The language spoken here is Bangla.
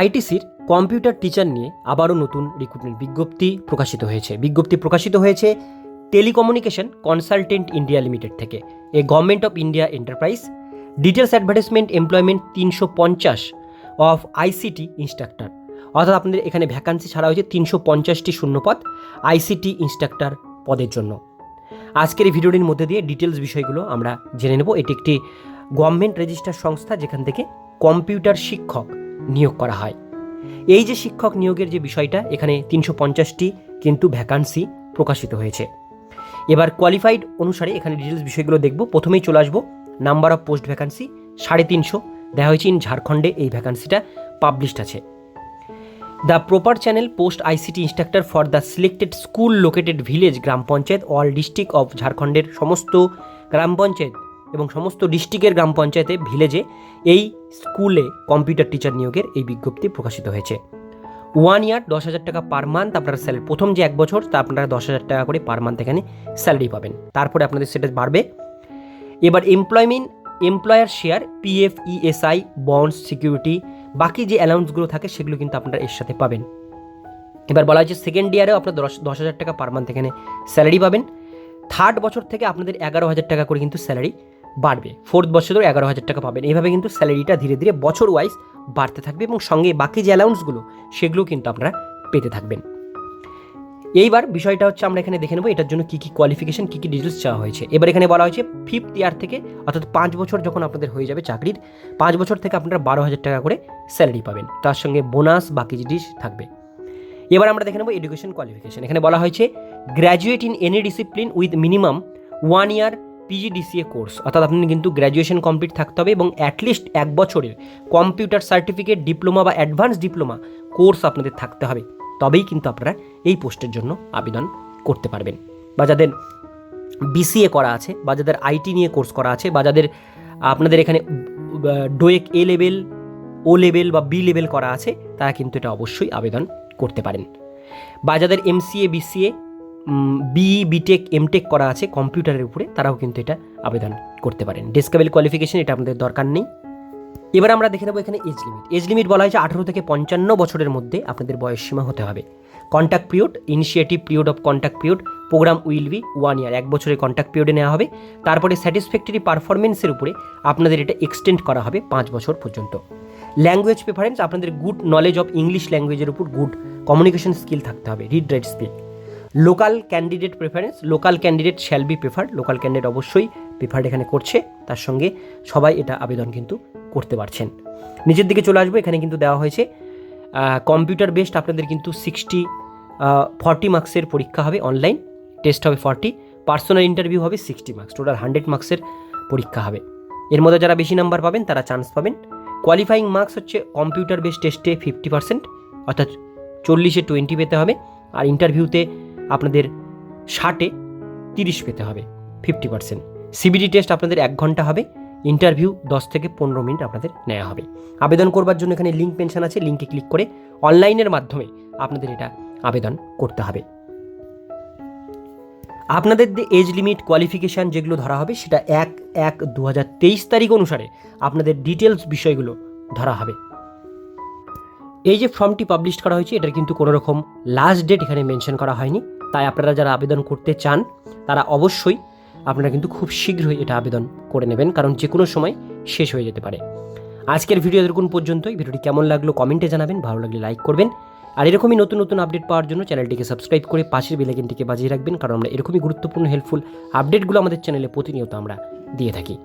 আইটিসির কম্পিউটার টিচার নিয়ে আবারও নতুন রিক্রুটমেন্ট বিজ্ঞপ্তি প্রকাশিত হয়েছে। বিজ্ঞপ্তি প্রকাশিত হয়েছে টেলিকমিউনিকেশন কনসালটেন্ট ইন্ডিয়া লিমিটেড থেকে। A government of India enterprise details advertisement employment তিনশো পঞ্চাশ অফ আইসিটি ইনস্ট্রাক্টর অর্থাৎ আপনাদের এখানে ভ্যাকান্সি ছাড়া হয়েছে তিনশো পঞ্চাশটি শূন্যপদ আইসিটি ইনস্ট্রাক্টর পদের জন্য। আজকের এই ভিডিওটির মধ্যে দিয়ে ডিটেলস বিষয়গুলো আমরা জেনে নেব। এটি একটি গভর্নমেন্ট রেজিস্টার সংস্থা যেখান থেকে কম্পিউটার শিক্ষক নিয়োগ করা হয়। এই যে শিক্ষক নিয়োগের যে বিষয়টা, এখানে তিনশো পঞ্চাশটি কিন্তু ভ্যাকান্সি প্রকাশিত হয়েছে। এবার কোয়ালিফাইড অনুসারে এখানে ডিটেলস বিষয়গুলো দেখব। প্রথমেই চলে আসব নাম্বার অফ পোস্ট ভ্যাকান্সি সাড়ে তিনশো। দেওয়া হয়েছে ইন ঝাড়খণ্ডে এই ভ্যাকান্সিটা পাবলিশড আছে। The proper channel post ICT instructor for the selected school located village gram panchayat all district of ঝাড়খণ্ডের সমস্ত গ্রাম পঞ্চায়েত এবং সমস্ত ডিস্ট্রিক্টের গ্রাম পঞ্চায়েতে ভিলেজে এই স্কুলে কম্পিউটার টিচার নিয়োগের এই বিজ্ঞপ্তি প্রকাশিত হয়েছে। ওয়ান ইয়ার দশ হাজার টাকা পার মান্থ আপনার স্যালারি প্রথম যে এক বছর, তা আপনারা দশ হাজার টাকা করে পার মান্থ এখানে স্যালারি পাবেন। তারপরে আপনাদের সেটা বাড়বে। এবার employment employer share PF ESI bonds security বাকি যে অ্যালাউন্সগুলো থাকে সেগুলো কিন্তু আপনারা এর সাথে পাবেন। এবার বলা হয়েছে সেকেন্ড ইয়ারেও আপনার দশ দশ হাজার টাকা পার মান্থ এখানে স্যালারি পাবেন। থার্ড বছর থেকে আপনাদের এগারো হাজার টাকা করে কিন্তু স্যালারি বাড়বে। ফোর্থ বছরেও এগারো হাজার টাকা পাবেন। এইভাবে কিন্তু স্যালারিটা ধীরে ধীরে বছর ওয়াইজ বাড়তে থাকবে এবং সঙ্গে বাকি যে অ্যালাউন্সগুলো সেগুলো কিন্তু আপনারা পেতে থাকবেন। এইবার বিষয়টা হচ্ছে আমরা এখানে দেখে নেব এটার জন্য কী কী কোয়ালিফিকেশন কী কী ডিটেলস চাওয়া হয়েছে। এবার এখানে বলা হয়েছে ফিফথ ইয়ার থেকে, অর্থাৎ পাঁচ বছর যখন আপনাদের হয়ে যাবে চাকরির, পাঁচ বছর থেকে আপনারা বারো হাজার টাকা করে স্যালারি পাবেন। তার সঙ্গে বোনাস, বাকি জিনিস থাকবে। এবার আমরা দেখে নেব এডুকেশন কোয়ালিফিকেশন এখানে বলা হয়েছে graduate in any discipline with minimum one year PGDCA course অর্থাৎ আপনি কিন্তু গ্র্যাজুয়েশন কমপ্লিট থাকতে হবে এবং অ্যাটলিস্ট এক বছরের কম্পিউটার সার্টিফিকেট ডিপ্লোমা বা অ্যাডভান্স ডিপ্লোমা কোর্স আপনাদের থাকতে হবে। তবেই কিন্তু আপনারা এই পোস্টের জন্য আবেদন করতে পারবেন। বা যাদের বিসিএ করা আছে, বা যাদের আইটি নিয়ে কোর্স করা আছে, বা যাদের আপনাদের এখানে ডোয়েক এ লেভেল ও লেভেল বা বি লেভেল করা আছে, তারা কিন্তু এটা অবশ্যই আবেদন করতে পারেন। বা যাদের MCA BCA BE BTech MTech করা আছে কম্পিউটারের উপরে, তারাও কিন্তু এটা আবেদন করতে পারেন। ডিসকাবেল কোয়ালিফিকেশন এটা আপনাদের দরকার নেই। এবার আমরা দেখে নেব এখানে এজ লিমিট এজ লিমিট বলা হয়েছে আঠারো থেকে পঞ্চান্ন বছরের মধ্যে আপনাদের বয়স সীমা হতে হবে। Contact period initiative period of contact period program will be one year এক বছরের কন্ট্যাক্ট পিরিয়ডে নেওয়া হবে। তারপরে স্যাটিসফ্যাক্টরি পারফরমেন্সের উপরে আপনাদের এটা এক্সটেন্ড করা হবে পাঁচ বছর পর্যন্ত। ল্যাঙ্গুয়েজ প্রেফারেন্স আপনাদের গুড নলেজ অফ ইংলিশ ল্যাঙ্গুয়েজের উপর গুড কমিউনিকেশন স্কিল থাকতে হবে। Read write speak local candidate preference local candidate shall be preferred local candidate অবশ্যই প্রেফার্ড এখানে করছে। তার সঙ্গে সবাই এটা আবেদন কিন্তু করতে পারছেন। নিচের দিকে চলে আসব, এখানে কিন্তু দেওয়া হয়েছে কম্পিউটার বেসড আপনাদের কিন্তু সিক্সটি ফর্টি মার্কসের পরীক্ষা হবে অনলাইন টেস্ট হবে ফর্টি পার্সোনাল ইন্টারভিউ হবে সিক্সটি মার্কস টোটাল হান্ড্রেড মার্কসের পরীক্ষা হবে। এর মধ্যে যারা বেশি নাম্বার পাবেন, তারা চান্স পাবেন। কোয়ালিফাইং মার্কস হচ্ছে কম্পিউটার বেসড টেস্টে ফিফটি পার্সেন্ট অর্থাৎ চল্লিশে টোয়েন্টি পেতে হবে। আর ইন্টারভিউতে আপনাদের ষাটে তিরিশ পেতে হবে ফিফটি পার্সেন্ট সিবিডি টেস্ট আপনাদের এক ঘণ্টা হবে ইন্টারভিউ দশ থেকে পনেরো মিনিট আপনাদের নেওয়া হবে। আবেদন করবার জন্য এখানে লিঙ্ক পেনশন আছে লিঙ্কে ক্লিক করে অনলাইনের মাধ্যমে আপনাদের এটা আবেদন করতে হবে। আপনাদের যে এজ লিমিট কোয়ালিফিকেশান যেগুলো ধরা হবে, সেটা এক এক দু তারিখ অনুসারে আপনাদের ডিটেলস বিষয়গুলো ধরা হবে। এই যে ফর্মটি পাবলিশ করা হয়েছে, এটার কিন্তু কোনো রকম লাস্ট ডেট এখানে মেনশন করা হয়নি। তাই আপনারা যারা আবেদন করতে চান, তারা অবশ্যই আপনারা কিন্তু খুব শীঘ্রই এটা আবেদন করে নেবেন, কারণ যে কোনো সময় শেষ হয়ে যেতে পারে। আজকের ভিডিও এরকম পর্যন্তই। ভিডিওটি কেমন লাগল কমেন্টে জানাবেন, ভালো লাগলে লাইক করবেন। আর এরকমই নতুন নতুন আপডেট পাওয়ার জন্য চ্যানেলটিকে সাবস্ক্রাইব করে পাশের বেলাইকেনটিকে বাজিয়ে রাখবেন, কারণ আমরা এরকমই গুরুত্বপূর্ণ হেল্পফুল আপডেটগুলো আমাদের চ্যানেলে প্রতিনিয়ত আমরা দিয়ে থাকি।